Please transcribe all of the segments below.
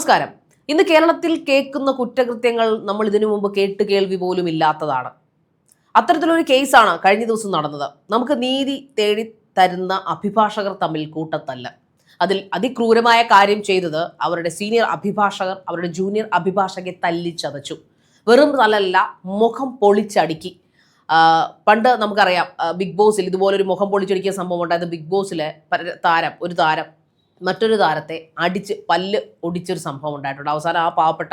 നമസ്കാരം. ഇന്ന് കേരളത്തിൽ കേൾക്കുന്ന കുറ്റകൃത്യങ്ങൾ നമ്മൾ ഇതിനു മുമ്പ് കേട്ട് കേൾവി പോലും ഇല്ലാത്തതാണ്. അത്തരത്തിലൊരു കേസാണ് കഴിഞ്ഞ ദിവസം നടന്നത്. നമുക്ക് നീതി തേടി തരുന്ന അഭിഭാഷകർ തമ്മിൽ കൂട്ടത്തല്ല. അതിൽ അതിക്രൂരമായ കാര്യം ചെയ്തത് അവരുടെ സീനിയർ അഭിഭാഷകർ അവരുടെ ജൂനിയർ അഭിഭാഷകയെ തല്ലിച്ചതച്ചു. വെറും തലല്ല മുഖം പൊളിച്ചടുക്കി. പണ്ട് നമുക്കറിയാം ബിഗ് ബോസിൽ ഇതുപോലൊരു മുഖം പൊളിച്ചടിക്കിയ സംഭവം ഉണ്ടായത് ബിഗ് ബോസിലെ താരം ഒരു താരം മറ്റൊരു താരത്തെ അടിച്ച് പല്ല് ഒടിച്ചൊരു സംഭവം ഉണ്ടായിട്ടുണ്ട്. അവസാനം ആ പാവപ്പെട്ട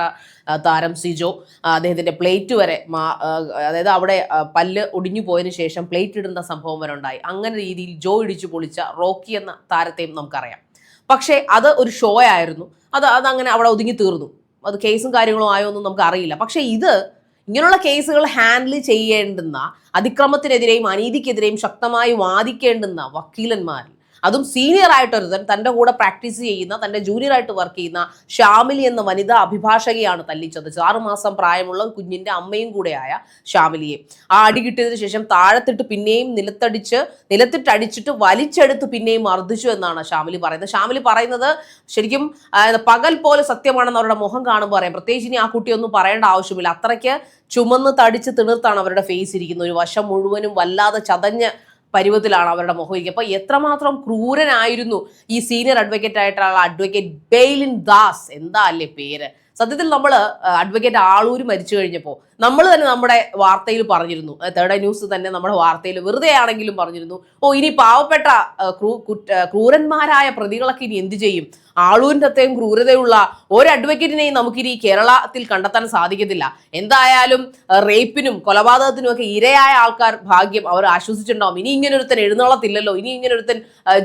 താരം സിജോ അദ്ദേഹത്തിന്റെ പ്ലേറ്റ് വരെ അതായത് അവിടെ പല്ല് ഒടിഞ്ഞു പോയതിനു ശേഷം പ്ലേറ്റ് ഇടുന്ന സംഭവം വരെ ഉണ്ടായി. അങ്ങനെ രീതിയിൽ ജോ ഇടിച്ചു പൊളിച്ച റോക്കി എന്ന താരത്തെയും നമുക്കറിയാം. പക്ഷേ അത് ഒരു ഷോ ആയിരുന്നു. അത് അതങ്ങനെ അവിടെ ഒതുങ്ങി തീർന്നു. അത് കേസും കാര്യങ്ങളും ആയോ ഒന്നും നമുക്ക് അറിയില്ല പക്ഷേ ഇത് ഇങ്ങനെയുള്ള കേസുകൾ ഹാൻഡിൽ ചെയ്യേണ്ടുന്ന അതിക്രമത്തിനെതിരെയും അനീതിക്കെതിരെയും ശക്തമായി വാദിക്കേണ്ടുന്ന വക്കീലന്മാരിൽ അതും സീനിയർ ആയിട്ടൊരുതൻ തന്റെ കൂടെ പ്രാക്ടീസ് ചെയ്യുന്ന തന്റെ ജൂനിയർ ആയിട്ട് വർക്ക് ചെയ്യുന്ന ഷാമിലി എന്ന വനിതാ അഭിഭാഷകയാണ് തല്ലിച്ചതച്ചത് ആറുമാസം പ്രായമുള്ള കുഞ്ഞിന്റെ അമ്മയും കൂടെയായ ഷാമിലിയെ ആ അടി കിട്ടിയതിന് ശേഷം താഴത്തിട്ട് പിന്നെയും നിലത്തടിച്ച് നിലത്തിട്ട് അടിച്ചിട്ട് വലിച്ചെടുത്ത് പിന്നെയും മർദ്ദിച്ചു എന്നാണ് ഷാമിലി പറയുന്നത്. ഷാമിലി പറയുന്നത് ശരിക്കും പകൽ പോലെ സത്യമാണെന്ന് അവരുടെ മുഖം കാണുമ്പോൾ പറയാം പ്രത്യേകിച്ച് ഇനി ആ കുട്ടിയൊന്നും പറയേണ്ട ആവശ്യമില്ല. അത്രയ്ക്ക് ചുമന്ന് തടിച്ച് തിണർത്താണ് അവരുടെ ഫേസ് ഇരിക്കുന്നത്. ഒരു വശം മുഴുവനും വല്ലാതെ ചതഞ്ഞ് പരുവത്തിലാണ് അവരുടെ മുഖം ഇരിക്കുക അപ്പൊ എത്രമാത്രം ക്രൂരനായിരുന്നു ഈ സീനിയർ അഡ്വക്കേറ്റ് ആയിട്ടുള്ള അഡ്വക്കേറ്റ് ബെയിലിൻ ദാസ്. എന്താ അല്ലേ പേര്? സത്യത്തിൽ നമ്മൾ അഡ്വക്കേറ്റ് ആളൂര് മരിച്ചു കഴിഞ്ഞപ്പോൾ നമ്മൾ തന്നെ നമ്മുടെ വാർത്തയിൽ പറഞ്ഞിരുന്നു. തേർഡ് ന്യൂസ് തന്നെ നമ്മുടെ വാർത്തയിൽ വെറുതെ ആണെങ്കിലും പറഞ്ഞിരുന്നു. ഓ ഇനി പാവപ്പെട്ട ക്രൂരന്മാരായ പ്രതികളൊക്കെ ഇനി എന്ത് ചെയ്യും? ആളൂരിന്റെ അത്രയും ക്രൂരതയുള്ള ഒരു അഡ്വക്കേറ്റിനെയും നമുക്കിനി കേരളത്തിൽ കണ്ടെത്താൻ സാധിക്കത്തില്ല. എന്തായാലും റേപ്പിനും കൊലപാതകത്തിനും ഒക്കെ ഇരയായ ആൾക്കാർ ഭാഗ്യം അവർ ആശ്വസിച്ചിട്ടുണ്ടാവും. ഇനി ഇങ്ങനെ ഒരുത്തൻ എഴുന്നള്ളത്തില്ലല്ലോ. ഇനി ഇങ്ങനെ ഒരുത്തൻ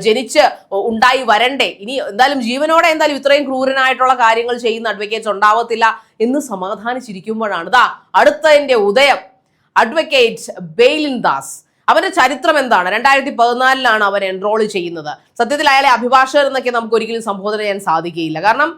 ജനിച്ച് ഉണ്ടായി വരണ്ടേ. ഇനി എന്തായാലും ജീവനോടെ എന്തായാലും ഇത്രയും ക്രൂരനായിട്ടുള്ള കാര്യങ്ങൾ ചെയ്യുന്ന അഡ്വക്കേറ്റ്സ് ഉണ്ടാവത്തില്ല എന്ന് സമാധാനിച്ചിരിക്കുമ്പോഴാണ്. ദാ അടുത്തതിന്റെ ഉദയം. അഡ്വക്കേറ്റ് ബെയിലിൻ ദാസ്. അവന്റെ ചരിത്രം എന്താണ്? രണ്ടായിരത്തി പതിനാലിലാണ് അവൻ എൻറോൾ ചെയ്യുന്നത്. സത്യത്തിൽ അയാളെ അഭിഭാഷകർ എന്നൊക്കെ നമുക്ക് ഒരിക്കലും സംബോധന ചെയ്യാൻ സാധിക്കുകയില്ല. കാരണം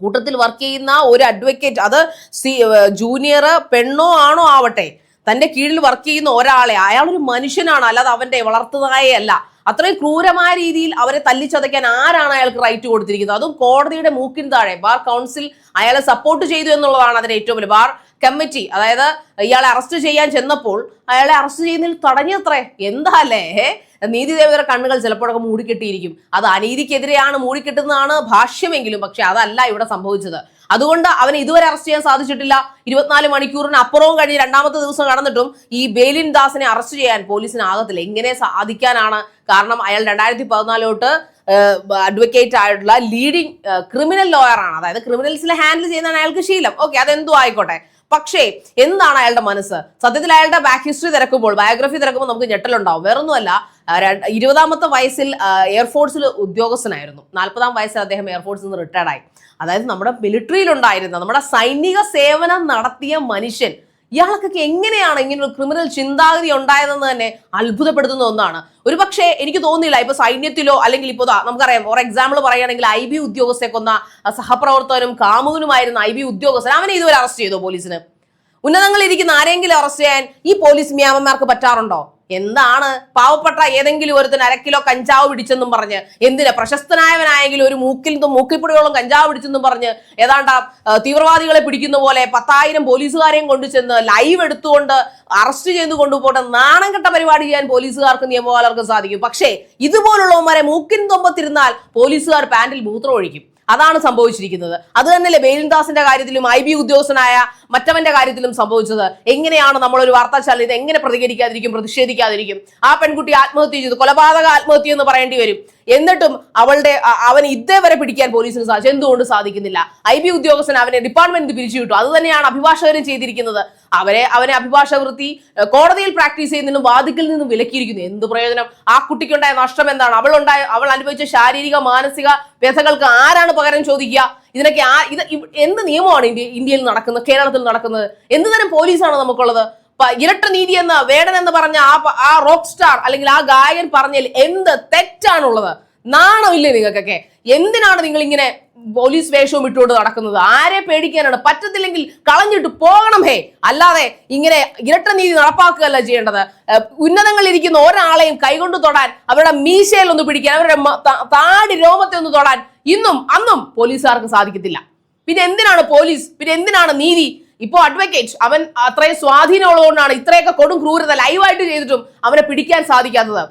കൂട്ടത്തിൽ വർക്ക് ചെയ്യുന്ന ഒരു അഡ്വക്കേറ്റ് അത് സി ജൂനിയർ പെണ്ണോ ആണോ ആവട്ടെ തന്റെ കീഴിൽ വർക്ക് ചെയ്യുന്ന ഒരാളെ അയാളൊരു മനുഷ്യനാണ് അല്ലാതെ അവന്റെ വളർത്തുന്നതായേ അല്ല. അത്രയും ക്രൂരമായ രീതിയിൽ അവരെ തല്ലിച്ചതയ്ക്കാൻ ആരാണ് അയാൾക്ക് റൈറ്റ് കൊടുത്തിരിക്കുന്നത്? അതും കോടതിയുടെ മൂക്കിന് താഴെ. ബാർ കൗൺസിൽ അയാളെ സപ്പോർട്ട് ചെയ്തു എന്നുള്ളതാണ് അതിന് ഏറ്റവും വലിയ ബാർ കമ്മിറ്റി അതായത് ഇയാളെ അറസ്റ്റ് ചെയ്യാൻ ചെന്നപ്പോൾ അയാളെ അറസ്റ്റ് ചെയ്യുന്നതിൽ തടഞ്ഞത്രേ? എന്താല്ലേ? നീതി ദേവതയുടെ കണ്ണുകൾ ചിലപ്പോഴൊക്കെ മൂടിക്കെട്ടിയിരിക്കും. അത് അനീതിക്കെതിരെയാണ് മൂടിക്കെട്ടുന്നതാണ് ഭാഷ്യമെങ്കിലും പക്ഷെ അതല്ല ഇവിടെ സംഭവിച്ചത്. അതുകൊണ്ട് അവനെ ഇതുവരെ അറസ്റ്റ് ചെയ്യാൻ സാധിച്ചിട്ടില്ല. ഇരുപത്തിനാല് മണിക്കൂറിന് അപ്പുറവും കഴിഞ്ഞ് രണ്ടാമത്തെ ദിവസം കടന്നിട്ടും ഈ ബേലിൻ ദാസിനെ അറസ്റ്റ് ചെയ്യാൻ പോലീസിന് ആകത്തില്ല. എങ്ങനെ സാധിക്കാനാണ് കാരണം അയാൾ രണ്ടായിരത്തി പതിനാലോട്ട് അഡ്വക്കേറ്റ് ആയിട്ടുള്ള ലീഡിങ് ക്രിമിനൽ ലോയറാണ് അതായത് ക്രിമിനൽസിനെ ഹാൻഡിൽ ചെയ്യുന്നതാണ് അയാൾക്ക് ശീലം. ഓക്കെ അതെന്തോ ആയിക്കോട്ടെ. പക്ഷേ എന്താണ് അയാളുടെ മനസ്സ്? സത്യത്തിൽ അയാളുടെ ബാക്ക് ഹിസ്റ്ററി തിരക്കുമ്പോൾ ബയോഗ്രഫി തിരക്കുമ്പോൾ നമുക്ക് ഞെട്ടലുണ്ടാവും. വേറൊന്നുമല്ല ഇരുപതാമത്തെ വയസ്സിൽ എയർഫോഴ്സിൽ ഉദ്യോഗസ്ഥനായിരുന്നു. നാൽപ്പതാം വയസ്സിൽ അദ്ദേഹം എയർഫോഴ്സിൽ നിന്ന് റിട്ടയർഡായി അതായത് നമ്മുടെ മിലിറ്ററിയിലുണ്ടായിരുന്ന നമ്മുടെ സൈനിക സേവനം നടത്തിയ മനുഷ്യൻ ഇയാൾക്കൊക്കെ എങ്ങനെയാണ് ഇങ്ങനെ ഒരു ക്രിമിനൽ ചിന്താഗതി ഉണ്ടായതെന്ന് തന്നെ അത്ഭുതപ്പെടുത്തുന്ന ഒന്നാണ്. ഒരു പക്ഷേ എനിക്ക് തോന്നുന്നില്ല ഇപ്പൊ സൈന്യത്തിലോ അല്ലെങ്കിൽ ഇപ്പോ നമുക്കറിയാം ഫോർ എക്സാമ്പിൾ പറയുകയാണെങ്കിൽ ഐ ബി ഉദ്യോഗസ്ഥയെ കൊന്ന സഹപ്രവർത്തകനും കാമുകനുമായിരുന്ന ഐ ബി ഉദ്യോഗസ്ഥൻ അവനെ ഇതുവരെ അറസ്റ്റ് ചെയ്തോ പോലീസിന് ഉന്നതങ്ങളിൽ ഇരിക്കുന്ന ആരെങ്കിലും അറസ്റ്റ് ചെയ്യാൻ ഈ പോലീസ് മ്യാമന്മാർക്ക് പറ്റാറുണ്ടോ? എന്താണ്? പാവപ്പെട്ട ഏതെങ്കിലും ഒരുത്തിന് അരക്കിലോ കിലോ കഞ്ചാവ് പിടിച്ചെന്നും പറഞ്ഞ് എന്തിനാ പ്രശസ്തനായവനായെങ്കിലും ഒരു മൂക്കിൽ നിന്നും മൂക്കിൽപ്പൊടിയോളം കഞ്ചാവ് പിടിച്ചെന്നും പറഞ്ഞ് ഏതാണ്ട് തീവ്രവാദികളെ പിടിക്കുന്ന പോലെ പത്തായിരം പോലീസുകാരെയും കൊണ്ടുചെന്ന് ലൈവ് എടുത്തുകൊണ്ട് അറസ്റ്റ് ചെയ്ത് കൊണ്ടുപോട്ടെ നാണം കെട്ട പരിപാടി ചെയ്യാൻ പോലീസുകാർക്ക് നിയമപാലകർക്ക് സാധിക്കും. പക്ഷേ ഇതുപോലുള്ളവന്മാരെ മൂക്കിൻ തൊമ്പത്തിരുന്നാൽ പോലീസുകാർ പാൻറിൽ മൂത്രം ഒഴിക്കും. അതാണ് സംഭവിച്ചിരിക്കുന്നത്. അത് തന്നെയല്ലേ ബേലിൻദാസിന്റെ കാര്യത്തിലും ഐ ബി ഉദ്യോഗസ്ഥനായ മറ്റവന്റെ കാര്യത്തിലും സംഭവിച്ചത്. എങ്ങനെയാണ് നമ്മൾ ഒരു ചാനൽ ഇത് എങ്ങനെ പ്രതികരിക്കാതിരിക്കും പ്രതിഷേധിക്കാതിരിക്കും? ആ പെൺകുട്ടി ആത്മഹത്യ ചെയ്തു. കൊലപാതക ആത്മഹത്യ എന്ന് പറയേണ്ടി വരും. എന്നിട്ടും അവളുടെ അവൻ ഇതേവരെ പിടിക്കാൻ പോലീസിന് സാധിച്ചു എന്തുകൊണ്ട് സാധിക്കുന്നില്ല? ഐ ബി ഉദ്യോഗസ്ഥൻ അവനെ ഡിപ്പാർട്ട്മെന്റ് പിരിച്ചു വിട്ടു. അത് തന്നെയാണ് അഭിഭാഷകരും ചെയ്തിരിക്കുന്നത്. അവരെ അവനെ അഭിഭാഷക വൃത്തി കോടതിയിൽ പ്രാക്ടീസ് ചെയ്യുന്നതിനും വാദിക്കൽ നിന്നും വിലക്കിയിരിക്കുന്നു. എന്ത് പ്രയോജനം? ആ കുട്ടിക്കുണ്ടായ നഷ്ടം എന്താണ്? അവൾ ഉണ്ടായ അവൾ അനുഭവിച്ച ശാരീരിക മാനസിക വ്യഥകൾക്ക് ആരാണ് പകരം ചോദിക്കുക? ഇതിനൊക്കെ ആ ഇത് എന്ത് നിയമമാണ് ഇന്ത്യ ഇന്ത്യയിൽ നടക്കുന്നത് കേരളത്തിൽ നടക്കുന്നത്? എന്ത് തരം പോലീസാണ് നമുക്കുള്ളത്? ഇരട്ട നീതി എന്ന് വേടൻ എന്ന് പറഞ്ഞ ആ ആ റോക്ക് സ്റ്റാർ അല്ലെങ്കിൽ ആ ഗായകൻ പറഞ്ഞതിൽ എന്ത് തെറ്റാണുള്ളത്? നാണമില്ലേ നിങ്ങൾക്കൊക്കെ? എന്തിനാണ് നിങ്ങൾ ഇങ്ങനെ പോലീസ് വേഷവും ഇട്ടുകൊണ്ട് നടക്കുന്നത്? ആരെ പേടിക്കാനാണ്? പറ്റത്തില്ലെങ്കിൽ കളഞ്ഞിട്ട് പോകണം ഹേ. അല്ലാതെ ഇങ്ങനെ ഇരട്ട നീതി നടപ്പാക്കുകയല്ല ചെയ്യേണ്ടത്. ഉന്നതങ്ങളിരിക്കുന്ന ഒരാളെയും കൈകൊണ്ട് തൊടാൻ അവരുടെ മീശയിൽ ഒന്ന് പിടിക്കാൻ അവരുടെ താടി രോമത്തെ ഒന്ന് തൊടാൻ ഇന്നും അന്നും പോലീസുകാർക്ക് സാധിക്കത്തില്ല. പിന്നെ എന്തിനാണ് പോലീസ്? പിന്നെ എന്തിനാണ് നീതി ഇപ്പോ അഡ്വക്കേറ്റ് അവൻ അത്രയും സ്വാധീനമുള്ളതുകൊണ്ടാണ് ഇത്രയൊക്കെ കൊടും ക്രൂരത ലൈവായിട്ട് ചെയ്തിട്ടും അവനെ പിടിക്കാൻ സാധിക്കാത്തത്.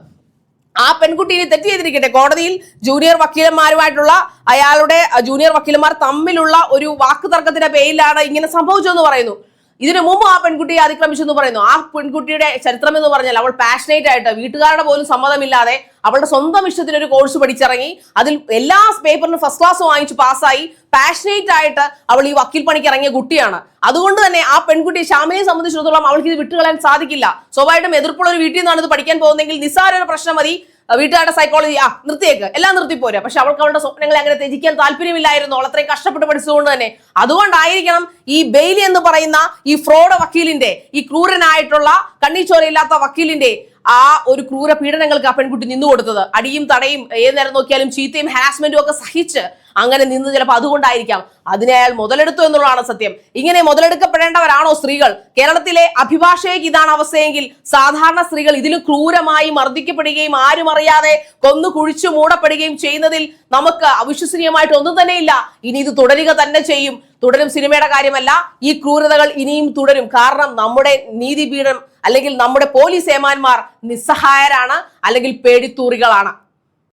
ആ പെൺകുട്ടി ഇനി തെറ്റ് ചെയ്തിരിക്കട്ടെ. കോടതിയിൽ ജൂനിയർ വക്കീലന്മാരുമായിട്ടുള്ള അയാളുടെ ജൂനിയർ വക്കീലന്മാർ തമ്മിലുള്ള ഒരു വാക്കുതർക്കത്തിന്റെ പേരിലാണ് ഇങ്ങനെ സംഭവിച്ചതെന്ന് പറയുന്നു. ഇതിനു മുമ്പ് ആ പെൺകുട്ടിയെ അതിക്രമിച്ചു എന്ന് പറയുന്നു. ആ പെൺകുട്ടിയുടെ ചരിത്രം എന്ന് പറഞ്ഞാൽ അവൾ പാഷനേറ്റ് ആയിട്ട് വീട്ടുകാരുടെ പോലും സമ്മതമില്ലാതെ അവളുടെ സ്വന്തം ഇഷ്ടത്തിന് ഒരു കോഴ്സ് പഠിച്ചിറങ്ങി. അതിൽ എല്ലാ പേപ്പറിനും ഫസ്റ്റ് ക്ലാസ് വാങ്ങിച്ച് പാസ്സായി പാഷനേറ്റ് ആയിട്ട് അവൾ ഈ വക്കീൽ പണിക്ക് ഇറങ്ങിയ കുട്ടിയാണ്. അതുകൊണ്ട് തന്നെ ആ പെൺകുട്ടി ശ്യാമിനെ സംബന്ധിച്ചിടത്തോളം അവൾക്ക് ഇത് വിട്ടുകളയാൻ സാധിക്കില്ല. സ്വാഭാവികമായിട്ടും എതിർപ്പുള്ള ഒരു വീട്ടിൽ നിന്നാണ് ഇത് പഠിക്കാൻ പോകുന്നതെങ്കിൽ നിസ്സാര ഒരു പ്രശ്നം മതി. വീട്ടുകാരുടെ സൈക്കോളജി ആ നിർത്തിയേക്ക്. എല്ലാം നിർത്തിപ്പോരാ പക്ഷെ അവൾക്ക് അവളുടെ സ്വപ്നങ്ങളെ അങ്ങനെ ത്യജിക്കാൻ താല്പര്യമില്ലായിരുന്നു. അവൾ അത്രയും കഷ്ടപ്പെട്ട് പഠിച്ചതുകൊണ്ട് തന്നെ. അതുകൊണ്ടായിരിക്കണം ഈ ബെയിലി എന്ന് പറയുന്ന ഈ ഫ്രോഡ് വക്കീലിന്റെ ഈ ക്രൂരനായിട്ടുള്ള കണ്ണീച്ചോരയില്ലാത്ത വക്കീലിന്റെ ആ ഒരു ക്രൂര പീഡനങ്ങൾക്ക് ആ പെൺകുട്ടി നിന്നു കൊടുത്തത് അടിയും തടയും ഏത് നേരം നോക്കിയാലും ചീത്തയും ഹാരാസ്മെന്റും ഒക്കെ സഹിച്ച് അങ്ങനെ നിന്ന് ചിലപ്പോൾ അതുകൊണ്ടായിരിക്കാം. അതിനെ അയാൾ മുതലെടുത്തു എന്നുള്ളതാണ് സത്യം. ഇങ്ങനെ മുതലെടുക്കപ്പെടേണ്ടവരാണോ സ്ത്രീകൾ? കേരളത്തിലെ അഭിഭാഷകയ്ക്ക് ഇതാണ് അവസ്ഥയെങ്കിൽ സാധാരണ സ്ത്രീകൾ ഇതിലും ക്രൂരമായി മർദ്ദിക്കപ്പെടുകയും ആരും അറിയാതെ കൊന്നു കുഴിച്ചു മൂടപ്പെടുകയും ചെയ്യുന്നതിൽ നമുക്ക് അവിശ്വസനീയമായിട്ട് ഒന്നും തന്നെയില്ല ഇനി ഇത് തുടരുക തന്നെ ചെയ്യും. തുടരും സിനിമയുടെ കാര്യമല്ല ഈ ക്രൂരതകൾ ഇനിയും തുടരും. കാരണം നമ്മുടെ നീതിപീഠം അല്ലെങ്കിൽ നമ്മുടെ പോലീസ് ഏമാന്മാർ നിസ്സഹായരാണ് അല്ലെങ്കിൽ പേടിത്തൂറികളാണ്.